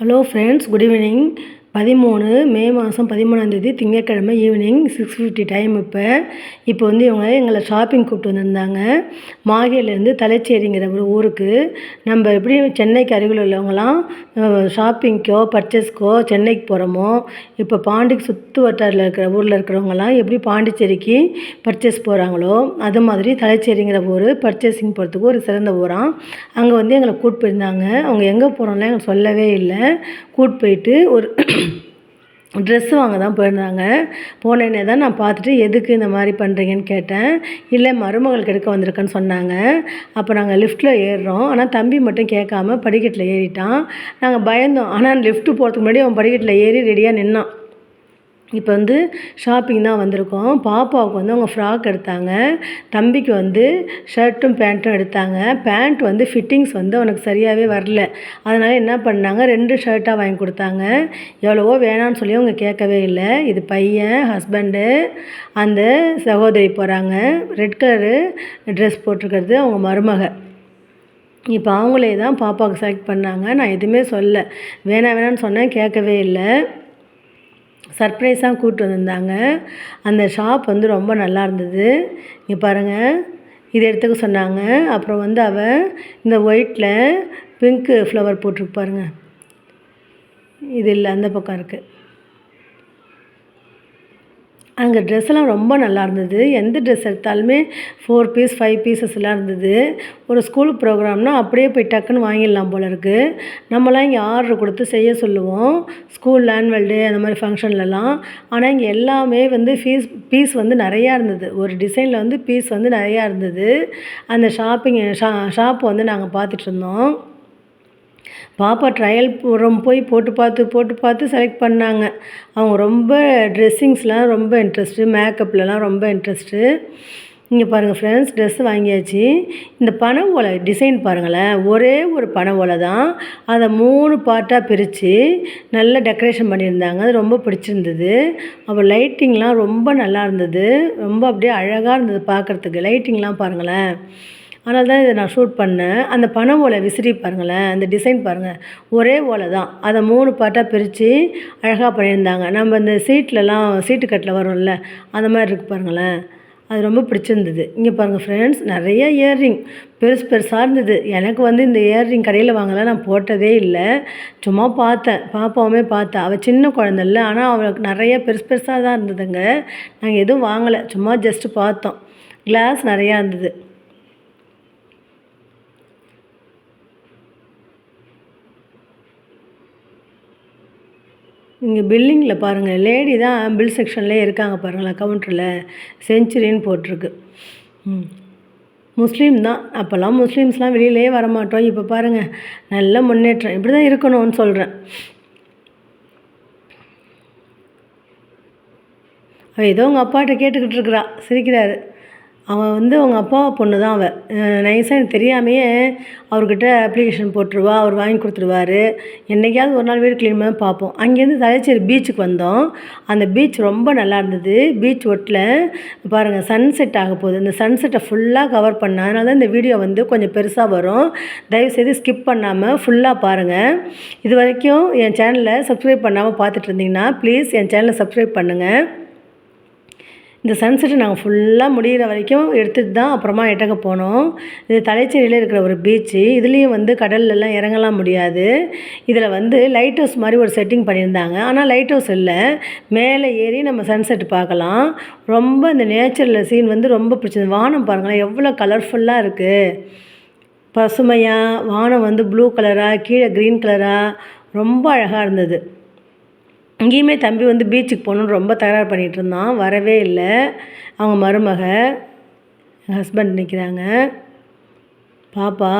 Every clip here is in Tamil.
ஹலோ ஃப்ரெண்ட்ஸ் குட் ஈவினிங் பதிமூணு மே மாதம் பதிமூணாந்தேதி திங்கட்கிழமை ஈவினிங் சிக்ஸ் ஃபிஃப்டி டைம் இப்போ இப்போ வந்து இவங்க எங்களை ஷாப்பிங் கூப்பிட்டு வந்திருந்தாங்க. மாகேலேருந்து தலைச்சேரிங்கிற ஒரு ஊருக்கு. நம்ம எப்படி சென்னைக்கு அருகில் உள்ளவங்களாம் ஷாப்பிங்க்கோ பர்ச்சேஸ்க்கோ சென்னைக்கு போகிறோமோ இப்போ பாண்டிக்கு சுற்று வட்டாரில் இருக்கிற ஊரில் இருக்கிறவங்களாம் எப்படி பாண்டிச்சேரிக்கு பர்ச்சேஸ் போகிறாங்களோ அது மாதிரி தலைச்சேரிங்கிற ஊர் பர்ச்சேசிங் போகிறதுக்கு ஒரு சிறந்த ஊராம் அங்கே வந்து எங்களை கூட்டு போயிருந்தாங்க. அவங்க எங்கே போகிறோம்லாம் எங்களுக்கு சொல்லவே இல்லை. கூட்டு போயிட்டு ஒரு ட்ரெஸ்ஸு வாங்க தான் போயிருந்தாங்க. போனேன்னே தான் நான் பார்த்துட்டு எதுக்கு இந்த மாதிரி பண்ணுறீங்கன்னு கேட்டேன். இல்லை மருமகளுக்கு எடுக்க வந்திருக்கேன்னு சொன்னாங்க. அப்போ நாங்கள் லிஃப்ட்டில் ஏறுறோம். ஆனால் தம்பி மட்டும் கேட்காம படிக்கட்டில் ஏறிட்டான். நாங்கள் பயந்தோம். ஆனால் லிஃப்ட்டு போகிறதுக்கு முன்னாடி அவன் படிக்கட்டில் ஏறி ரெடியாக நின்னான். இப்போ வந்து ஷாப்பிங் தான் வந்திருக்கோம். பாப்பாவுக்கு வந்து அவங்க ஃப்ராக் எடுத்தாங்க. தம்பிக்கு வந்து ஷர்ட்டும் பேண்ட்டும் எடுத்தாங்க. பேண்ட் வந்து ஃபிட்டிங்ஸ் வந்து அவனுக்கு சரியாகவே வரல. அதனால் என்ன பண்ணாங்க? ரெண்டு ஷர்ட்டாக வாங்கி கொடுத்தாங்க. எவ்வளவோ வேணான்னு சொல்லி அவங்க கேட்கவே இல்லை. இது பையன் ஹஸ்பண்டு அந்த சகோதரி போகிறாங்க ரெட் கலரு ட்ரெஸ் போட்டிருக்கிறது அவங்க மருமக. இப்போ அவங்களே தான் பாப்பாவுக்கு செலக்ட் பண்ணாங்க. நான் எதுவுமே சொல்ல. வேணாம் வேணான்னு சொன்னேன் கேட்கவே இல்லை. சர்ப்ரைஸாக கூப்பிட்டு வந்திருந்தாங்க. அந்த ஷாப் வந்து ரொம்ப நல்லா இருந்தது. இங்கே பாருங்கள் இது எடுத்துக்க சொன்னாங்க. அப்புறம் வந்து அவள் இந்த ஒயிட்டில் பிங்க்கு ஃப்ளவர் போட்டிருக்கு பாருங்கள் இது இல்லை அந்த பக்கம் இருக்குது அங்கே ட்ரெஸ்ஸெல்லாம் ரொம்ப நல்லா இருந்தது. எந்த ட்ரெஸ் எடுத்தாலுமே ஃபோர் பீஸ் ஃபைவ் பீசஸ்லாம் இருந்தது. ஒரு ஸ்கூல் ப்ரோக்ராம்னால் அப்படியே போய் டக்குன்னு வாங்கிடலாம் போல இருக்குது நம்மலாம் இங்கே ஆர்டர் கொடுத்து செய்ய சொல்லுவோம். ஸ்கூல் ஆனுவல் டே அந்த மாதிரி ஃபங்க்ஷன்லலாம் ஆனால் இங்கே எல்லாமே வந்து ஃபீஸ் பீஸ் வந்து நிறையா இருந்தது. ஒரு டிசைனில் வந்து பீஸ் வந்து நிறையா இருந்தது. அந்த ஷாப்பிங் ஷா ஷாப் வந்து நாங்கள் பார்த்துட்டு இருந்தோம். பாப்பா ட்ரையல் ரூம் போய் போட்டு பார்த்து போட்டு பார்த்து செலக்ட் பண்ணாங்க. அவங்க ரொம்ப ட்ரெஸ்ஸிங்ஸ்லாம் ரொம்ப இன்ட்ரெஸ்ட்டு மேக்கப்லலாம் ரொம்ப இன்ட்ரெஸ்ட்டு இங்கே பாருங்கள் ஃப்ரெண்ட்ஸ் ட்ரெஸ் வாங்கியாச்சு. இந்த பனை ஓலை டிசைன் பாருங்களேன் ஒரே ஒரு பனை ஓலை தான். அதை மூணு பார்ட்டாக பிரித்து நல்லா டெக்கரேஷன் பண்ணியிருந்தாங்க. அது ரொம்ப பிடிச்சிருந்தது. அப்போ லைட்டிங்லாம் ரொம்ப நல்லா இருந்தது. ரொம்ப அப்படியே அழகாக இருந்தது பார்க்குறதுக்கு. லைட்டிங்லாம் பாருங்களேன். அதனால தான் இதை நான் ஷூட் பண்ணேன். அந்த பனை ஓலை விசிறி பாருங்களேன் அந்த டிசைன் பாருங்கள் ஒரே ஓலை தான். அதை மூணு பார்ட்டாக பிரித்து அழகாக பண்ணியிருந்தாங்க. நம்ம இந்த சீட்லலாம் சீட்டு கட்டில் வரும்ல அந்த மாதிரி இருக்குது பாருங்களேன். அது ரொம்ப பிடிச்சிருந்தது. இங்கே பாருங்கள் ஃப்ரெண்ட்ஸ் நிறைய இயர்ரிங் பெருசு பெருசாக இருந்தது. எனக்கு வந்து இந்த இயர்ரிங் கடையில் வாங்கலாம் நான் போட்டதே இல்லை. சும்மா பார்த்தேன். பாப்பாவுமே பார்த்தேன் அவள் சின்ன குழந்தைல்ல ஆனால் அவளுக்கு நிறைய பெருசு பெருசாக தான் இருந்ததுங்க. நாங்கள் எதுவும் வாங்கலை. சும்மா ஜஸ்ட்டு பார்த்தோம். கிளாஸ் நிறையா இருந்தது. இங்கே பில்லிங்கில் பாருங்கள் லேடி தான் பில் செக்ஷன்லேயே இருக்காங்க பாருங்களேன் கவுண்டரில். செஞ்சுரின்னு போட்டிருக்கு. ம். முஸ்லீம் தான். அப்போல்லாம் முஸ்லீம்ஸ்லாம் வெளியிலேயே வரமாட்டோம். இப்போ பாருங்கள் நல்ல முன்னேற்றம். இப்படி தான் இருக்கணும்னு சொல்கிறேன் அவள் ஏதோ உங்கள் அப்பாட்ட கேட்டுக்கிட்டு இருக்கிறா. சிரிக்கிறாரு. அவன் வந்து அவங்க அப்பா பொண்ணு தான் அவள் நைஸாக எனக்கு தெரியாமையே அவர்கிட்ட அப்ளிகேஷன் போட்டுருவா அவர் வாங்கி கொடுத்துருவாரு. என்றைக்காவது ஒரு நாள் வீடு க்ளீன் பண்ணி பார்ப்போம். அங்கேருந்து தலைச்சேரி பீச்சுக்கு வந்தோம். அந்த பீச் ரொம்ப நல்லா இருந்தது. பீச் ஒட்டில் பாருங்கள் சன்செட் ஆக போகுது. இந்த சன்செட்டை ஃபுல்லாக கவர் பண்ண அதனால தான் இந்த வீடியோ வந்து கொஞ்சம் பெருசாக வரும். தயவுசெய்து ஸ்கிப் பண்ணாமல் ஃபுல்லாக பாருங்கள் இது வரைக்கும் என் சேனலை சப்ஸ்கிரைப் பண்ணாமல் பார்த்துட்டு இருந்தீங்கன்னா ப்ளீஸ் என் சேனலை சப்ஸ்கிரைப் பண்ணுங்கள் இந்த சன்செட்டு நாங்கள் ஃபுல்லாக முடிகிற வரைக்கும் எடுத்துகிட்டு தான் அப்புறமா எட்டக்க போனோம். இது தலைச்சேரியில் இருக்கிற ஒரு பீச்சு இதுலேயும் வந்து கடல்லலாம் இறங்கலாம் முடியாது. இதில் வந்து லைட் ஹவுஸ் மாதிரி ஒரு செட்டிங் பண்ணியிருந்தாங்க. ஆனால் லைட் ஹவுஸ் இல்லை. மேலே ஏறி நம்ம சன்செட் பார்க்கலாம். ரொம்ப இந்த நேச்சரில் சீன் வந்து ரொம்ப பிடிச்சது. வானம் பாருங்களேன் எவ்வளோ கலர்ஃபுல்லாக இருக்குது பசுமையாக வானம் வந்து ப்ளூ கலராக கீழே க்ரீன் கலராக ரொம்ப அழகாக இருந்தது. இங்கேயுமே தம்பி வந்து பீச்சுக்கு போகணுன்னு ரொம்ப தகராறு பண்ணிகிட்டு இருந்தான். வரவே இல்லை. அவங்க மருமக எங்கள் ஹஸ்பண்ட் நிற்கிறாங்க பாப்பா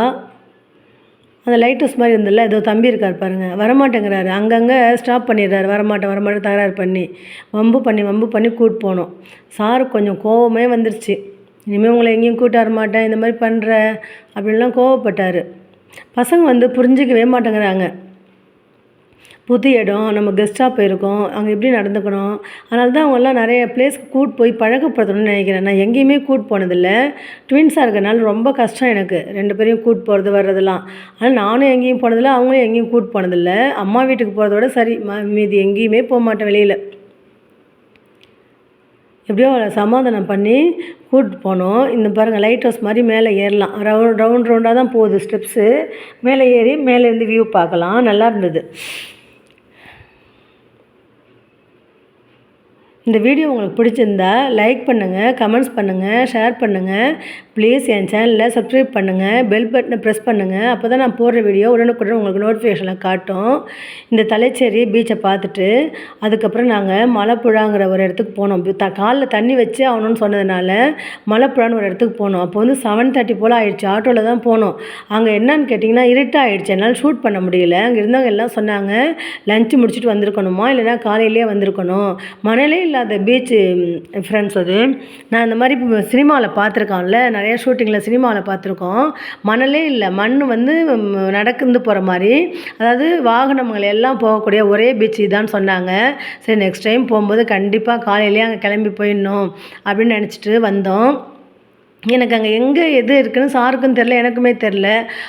அந்த லைட் ஹவுஸ் மாதிரி இருந்ததில்ல ஏதோ தம்பி இருக்கார் பாருங்கள் வரமாட்டேங்கிறாரு. அங்கங்கே ஸ்டாப் பண்ணிடுறாரு. வரமாட்டேன் வரமாட்டேன் தகராறு பண்ணி. வம்பு பண்ணி வம்பு பண்ணி கூட்டு போனோம். சாரு கொஞ்சம் கோவமே வந்துருச்சு. இனிமேல் உங்களை எங்கேயும் கூட்ட வரமாட்டேன் இந்த மாதிரி பண்ணுற அப்படின்லாம் கோவப்பட்டார். பசங்க வந்து புரிஞ்சிக்கவே மாட்டேங்கிறாங்க. புது இடம் நம்ம கெஸ்ட்டாக போயிருக்கோம் அங்கே எப்படி நடந்துக்கணும்? அதனால தான் அவங்கெல்லாம் நிறைய பிளேஸ்க்கு கூட்டு போய் பழக்கப்படுத்தணும்னு நினைக்கிறேன். நான் எங்கேயுமே கூட்டு போனதில்லை. ட்வின்ஸாக இருக்கிறனால ரொம்ப கஷ்டம் எனக்கு. ரெண்டு பேரையும் கூட்டு போகிறது வர்றதெல்லாம். ஆனால் நானும் எங்கேயும் போனதில்லை அவங்களும் எங்கேயும் கூட்டு போனதில்லை. அம்மா வீட்டுக்கு போகிறதோட சரி ம மீதி எங்கேயுமே போக மாட்டேன் வெளியில். எப்படியோ அவளை சமாதானம் பண்ணி கூட்டிட்டு போனோம். இந்த பாருங்கள் லைட் ஹவுஸ் மாதிரி மேலே ஏறலாம். ரவுண்ட் ரவுண்ட் ரவுண்டாக தான் போகுது ஸ்டெப்ஸு மேலே ஏறி மேலேருந்து வியூ பார்க்கலாம். நல்லா இருந்தது. இந்த வீடியோ உங்களுக்கு பிடிச்சிருந்தா லைக் பண்ணுங்கள் கமெண்ட்ஸ் பண்ணுங்கள் ஷேர் பண்ணுங்கள் ப்ளீஸ் என் சேனலில் சப்ஸ்கிரைப் பண்ணுங்கள் பெல் பட்டனை ப்ரெஸ் பண்ணுங்கள் அப்போ தான் நான் போடுற வீடியோ உடனுக்குடன் உங்களுக்கு நோட்டிஃபிகேஷனில் காட்டும். இந்த தலைச்சேரி பீச்சை பார்த்துட்டு அதுக்கப்புறம் நாங்கள் மலைப்புழாங்கிற ஒரு இடத்துக்கு போனோம். த காலில் தண்ணி வச்சு ஆகணும்னு சொன்னதுனால மலைப்புழான்னு ஒரு இடத்துக்கு போனோம். அப்போ வந்து செவன் தேர்ட்டி போல் ஆயிடுச்சு. ஆட்டோவில் தான் போனோம். அங்கே என்னன்னு கேட்டிங்கன்னா இருட்டாக ஆயிடுச்சு என்னால் ஷூட் பண்ண முடியல. அங்கே இருந்தவங்க எல்லாம் சொன்னாங்க லஞ்சு முடிச்சுட்டு வந்திருக்கணுமா? இல்லைன்னா காலையிலேயே வந்திருக்கணும். மணலே இல்லாத பீச்சு ஃப்ரெண்ட்ஸ் அது. நான் இந்த மாதிரி சினிமாவில் பார்த்துருக்கோம்ல நிறையா ஷூட்டிங்கில் சினிமாவில் பார்த்துருக்கோம் மணலே இல்லை மண் வந்து நடக்குந்து போகிற மாதிரி. அதாவது வாகனங்கள் எல்லாம் போகக்கூடிய ஒரே பீச் இதான்னு சொன்னாங்க. சரி நெக்ஸ்ட் டைம் போகும்போது கண்டிப்பாக காலையிலேயே அங்கே கிளம்பி போயிடணும் அப்படின்னு நினச்சிட்டு வந்தோம். எனக்கு அங்கே எங்கே எது இருக்குன்னு சாருக்கும் தெரில எனக்குமே தெரில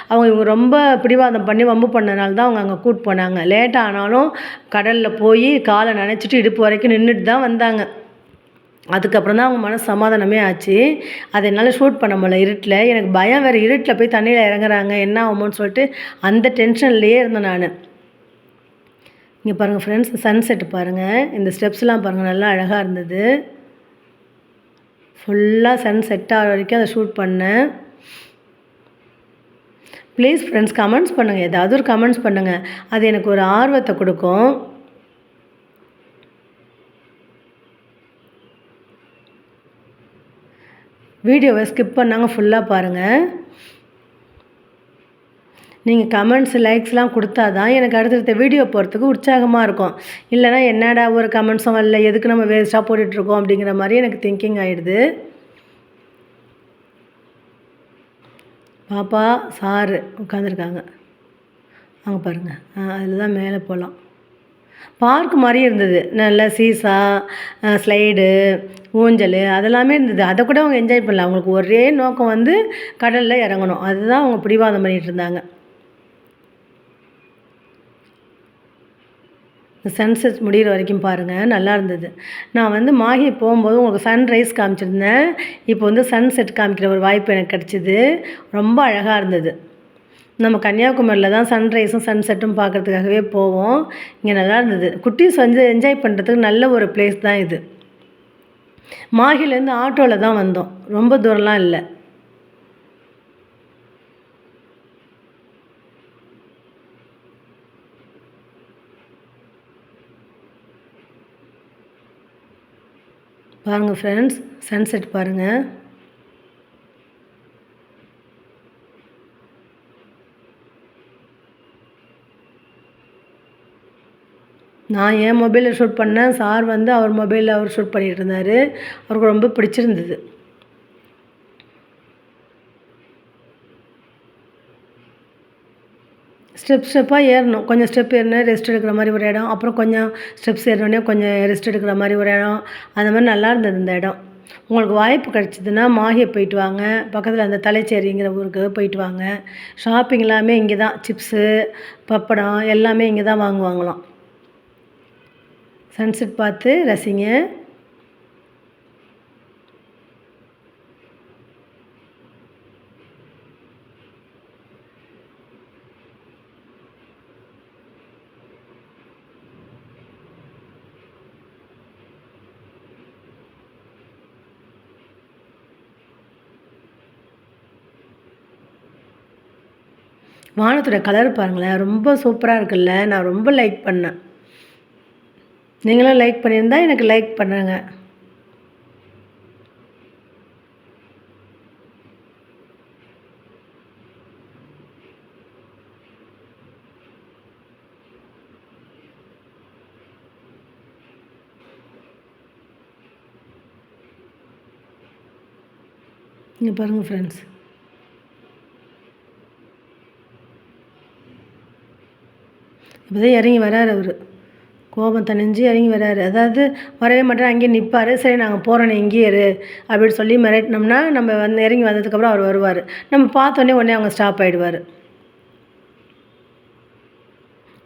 அவங்க இவங்க ரொம்ப பிடிவாதம் பண்ணி வம்பு பண்ணனால தான் அவங்க அங்கே கூட்டு போனாங்க. லேட்டாக ஆனாலும் கடலில் போய் காலை நனைச்சிட்டு இடுப்பு வரைக்கும் நின்றுட்டு தான் வந்தாங்க. அதுக்கப்புறம் தான் அவங்க மனசு சமாதானமே ஆச்சு. அதை என்னால் ஷூட் பண்ண முடியல இருட்டில். எனக்கு பயம் வேறு இருட்டில் போய் தண்ணியில் இறங்குறாங்க. என்ன ஆகுமோன்னு சொல்லிட்டு அந்த டென்ஷன்லேயே இருந்தேன் நான். இங்கே பாருங்கள் ஃப்ரெண்ட்ஸ் சன்செட்டு பாருங்கள் இந்த ஸ்டெப்ஸ்லாம் பாருங்கள் நல்லா அழகாக இருந்தது. ஃபுல்லாக சன் செட் ஆகிற வரைக்கும் அதை ஷூட் பண்ணேன். ப்ளீஸ் ஃப்ரெண்ட்ஸ் கமெண்ட்ஸ் பண்ணுங்கள் ஏதாவது ஒரு கமெண்ட்ஸ் பண்ணுங்கள் அது எனக்கு ஒரு ஆர்வத்தை கொடுக்கும். வீடியோவை ஸ்கிப் பண்ணாங்க ஃபுல்லாக பாருங்கள் நீங்கள் கமெண்ட்ஸ் லைக்ஸ்லாம் கொடுத்தா தான் எனக்கு அடுத்தடுத்த வீடியோ போகிறதுக்கு உற்சாகமாக இருக்கும். இல்லைனா என்னடா ஒரு கமெண்ட்ஸும் வரல எதுக்கு நம்ம வேஸ்ட்டாக போட்டுட்ருக்கோம் அப்படிங்கிற மாதிரி எனக்கு திங்கிங் ஆகிடுது பாப்பா சாரு உட்காந்துருக்காங்க அங்கே பாருங்கள் அதில் தான் மேலே போகலாம் பார்க் மாதிரி இருந்தது. நல்ல சீசா ஸ்லைடு ஊஞ்சல் அதெல்லாமே இருந்தது. அதை கூட அவங்க என்ஜாய் பண்ணல. அவங்களுக்கு ஒரே நோக்கம் வந்து கடலில் இறங்கணும். அதுதான் அவங்க பிடிவாதம் பண்ணிகிட்டு இருந்தாங்க. இந்த சன்செட் முடிகிற வரைக்கும் பாருங்கள் நல்லா இருந்தது. நான் வந்து மாஹி போகும்போது உங்களுக்கு சன்ரைஸ் காமிச்சிருந்தேன். இப்போ வந்து சன்செட் காமிக்கிற ஒரு வாய்ப்பு எனக்கு கிடச்சிது. ரொம்ப அழகாக இருந்தது. நம்ம கன்னியாகுமரியில் தான் சன்ரைஸும் சன்செட்டும் பார்க்குறதுக்காகவே போவோம். இங்கே நல்லா இருந்தது. குட்டீஸ் வந்து என்ஜாய் பண்ணுறதுக்கு நல்ல ஒரு பிளேஸ் தான் இது. மாஹிலேருந்து ஆட்டோவில் தான் வந்தோம். ரொம்ப தூரம்லாம் இல்லை. பாருங்கள் ஃப்ரெண்ட்ஸ் சன்செட் பாருங்கள் நான் என் மொபைலில் ஷூட் பண்ணேன் சார் வந்து அவர் மொபைலில் அவர் ஷூட் பண்ணிகிட்டு இருந்தார். அவருக்கு ரொம்ப பிடிச்சிருந்தது. ஸ்டெப் ஸ்டெப்பாக ஏறணும். கொஞ்சம் ஸ்டெப் ஏறினா ரெஸ்ட் எடுக்கிற மாதிரி ஒரு இடம். அப்புறம் கொஞ்சம் ஸ்டெப்ஸ் ஏறினோடனே கொஞ்சம் ரெஸ்ட் எடுக்கிற மாதிரி ஒரு இடம். அந்த மாதிரி நல்லா இருந்தது இந்த இடம். உங்களுக்கு வாய்ப்பு கிடச்சிதுன்னா மாஹே போயிட்டு வாங்க. பக்கத்தில் அந்த தலைச்சேரிங்கிற ஊருக்கு போயிட்டு வாங்க. ஷாப்பிங் எல்லாமே இங்கே தான். சிப்ஸு பப்படம் எல்லாமே இங்கே தான் வாங்குவாங்களாம். சன்செட் பார்த்து ரசிங்க. வானத்தோட கலர் பாருங்களேன் ரொம்ப சூப்பராக இருக்குல்ல. நான் ரொம்ப லைக் பண்ணேன். நீங்களும் லைக் பண்ணியிருந்தா எனக்கு லைக் பண்ணுங்க. இங்கே பாருங்கள் ஃப்ரெண்ட்ஸ் இப்போ தான் இறங்கி வராரு அவர். கோபம் தணிஞ்சு இறங்கி வராரு. அதாவது வரவே மாட்டேன் அங்கேயே நிற்பார் சரி நாங்கள் போகிறோண்ணே இங்கேயே இரு அப்படின்னு சொல்லி மிரட்டினோம்னா நம்ம வந்து இறங்கி வந்ததுக்கப்புறம் அவர் வருவார். நம்ம பார்த்தோன்னே உடனே அவங்க ஸ்டாப் ஆகிடுவார்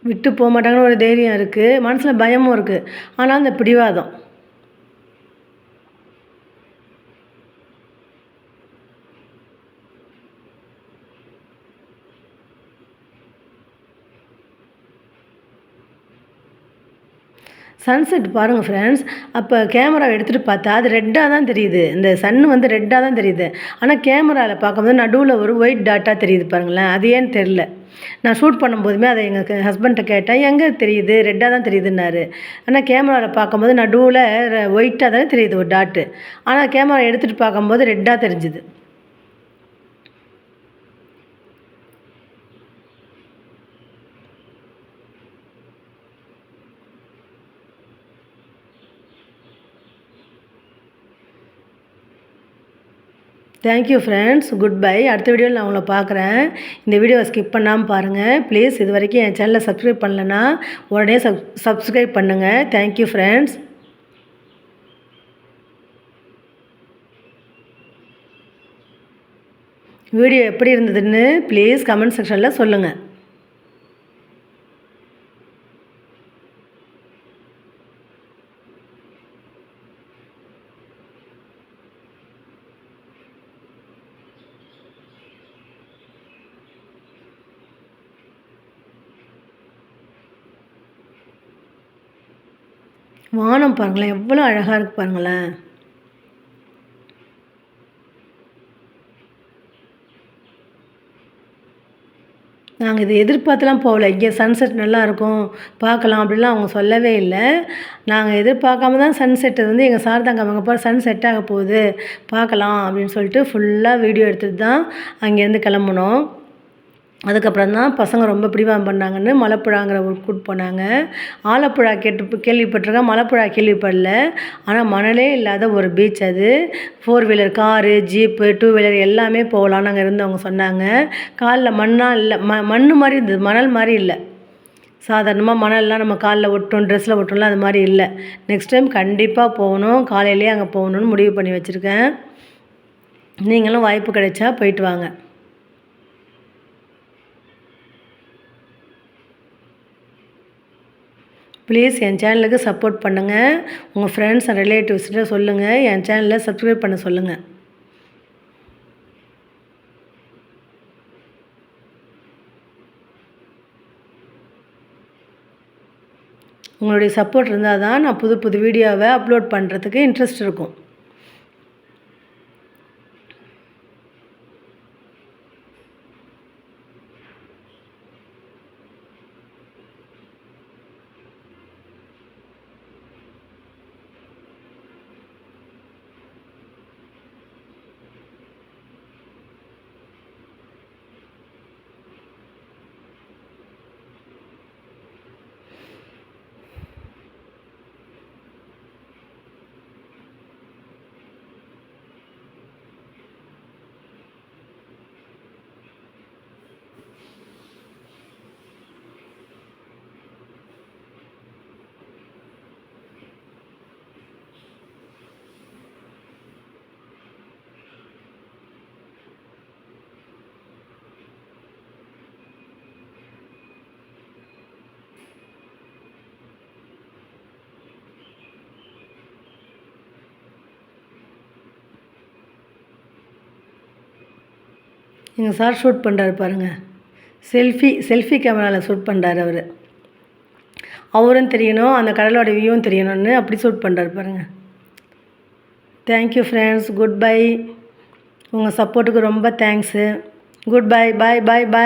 விட்டு போக மாட்டாங்கன்னு ஒரு தைரியம் இருக்குது மனசில் பயமும் இருக்குது ஆனால் அந்த பிடிவாதம். சன்செட் பாருங்கள் ஃப்ரெண்ட்ஸ் அப்போ கேமரா எடுத்துகிட்டு பார்த்தா அது ரெட்டாக தான் தெரியுது. இந்த சன் வந்து ரெட்டாக தான் தெரியுது. ஆனால் கேமராவில் பார்க்கும்போது நடுவில் ஒரு ஒயிட் டாட்டாக தெரியுது பாருங்களேன். அது ஏன்னு தெரில நான் ஷூட் பண்ணும்போதுமே அதை எங்கள் ஹஸ்பண்ட்டை கேட்டேன். எங்கே தெரியுது? ரெட்டாக தான் தெரியுதுன்னாரு. ஆனால் கேமராவில் பார்க்கும்போது நடுவில் ஒயிட்டாக தானே தெரியுது ஒரு டாட்டு ஆனால் கேமரா எடுத்துகிட்டு பார்க்கும்போது ரெட்டாக தெரிஞ்சுது. தேங்க்யூ ஃப்ரெண்ட்ஸ் குட் பை அடுத்த வீடியோவில் நான் உங்களை பார்க்குறேன். இந்த வீடியோவை ஸ்கிப் பண்ணாமல் பாருங்கள் ப்ளீஸ் இது வரைக்கும் என் சேனலை சப்ஸ்கிரைப் பண்ணலன்னா உடனே சப் சப்ஸ்கிரைப் பண்ணுங்கள் தேங்க்யூ ஃப்ரெண்ட்ஸ் வீடியோ எப்படி இருந்ததுன்னு ப்ளீஸ் கமெண்ட் செக்ஷனில் சொல்லுங்கள் வானம் பாருங்களேன் எவ்வளோ அழகாக இருக்குது பாருங்களேன். நாங்கள் இதை எதிர்பார்த்துலாம் போகல. இங்கே சன்செட் நல்லாயிருக்கும் பார்க்கலாம் அப்படிலாம் அவங்க சொல்லவே இல்லை. நாங்கள் எதிர்பார்க்காம தான் சன்செட்டு வந்து எங்கள் சார்தாங்க அவங்க போகிற சன் செட் ஆக போகுது பார்க்கலாம் அப்படின்னு சொல்லிட்டு ஃபுல்லாக வீடியோ எடுத்துகிட்டு தான் அங்கேருந்து கிளம்புனோம். அதுக்கப்புறம் தான் பசங்க ரொம்ப பிடிவாதம் பண்ணாங்கன்னு மலப்புழாங்கிற ஊருக்கு கூட்டு போனாங்க. ஆலப்புழா கேட்டு கேள்விப்பட்டிருக்கேன் மலப்புழா கேள்விப்படல. ஆனால் மணலே இல்லாத ஒரு பீச் அது. Four wheeler car jeep two wheeler எல்லாமே போகலாம் நாங்கள் இருந்தவங்க சொன்னாங்க. காலில் மண்ணாக இல்லை ம மண் மாதிரி இருந்தது மணல் மாதிரி இல்லை. சாதாரணமாக மணல்லாம் நம்ம காலில் ஒட்டும் ட்ரெஸ்ஸில் ஒட்டும்ல அது மாதிரி இல்லை. நெக்ஸ்ட் டைம் கண்டிப்பாக போகணும் காலையிலேயே அங்கே போகணுன்னு முடிவு பண்ணி வச்சுருக்கேன். நீங்களும் வாய்ப்பு கிடைச்சா போயிட்டு வாங்க. ப்ளீஸ் என் சேனலுக்கு சப்போர்ட் பண்ணுங்கள் உங்கள் ஃப்ரெண்ட்ஸ் அண்ட் ரிலேட்டிவ்ஸ்கிட்ட சொல்லுங்கள் என் சேனலில் சப்ஸ்கிரைப் பண்ண சொல்லுங்கள் உங்களுடைய சப்போர்ட் இருந்தால் தான் நான் புது புது வீடியோவை அப்லோட் பண்ணுறதுக்கு இன்ட்ரெஸ்ட் இருக்கும். எங்கள் சார் ஷூட் பண்ணுறாரு பாருங்கள் செல்ஃபி செல்ஃபி கேமராவில் ஷூட் பண்ணுறாரு அவர். அவரும் தெரியணும் அந்த கடலோட வியூவும் தெரியணும்னு அப்படி ஷூட் பண்ணுறாரு பாருங்கள் தேங்க்யூ ஃப்ரெண்ட்ஸ் குட் பை உங்கள் சப்போர்ட்டுக்கு ரொம்ப thanks good bye bye bye bye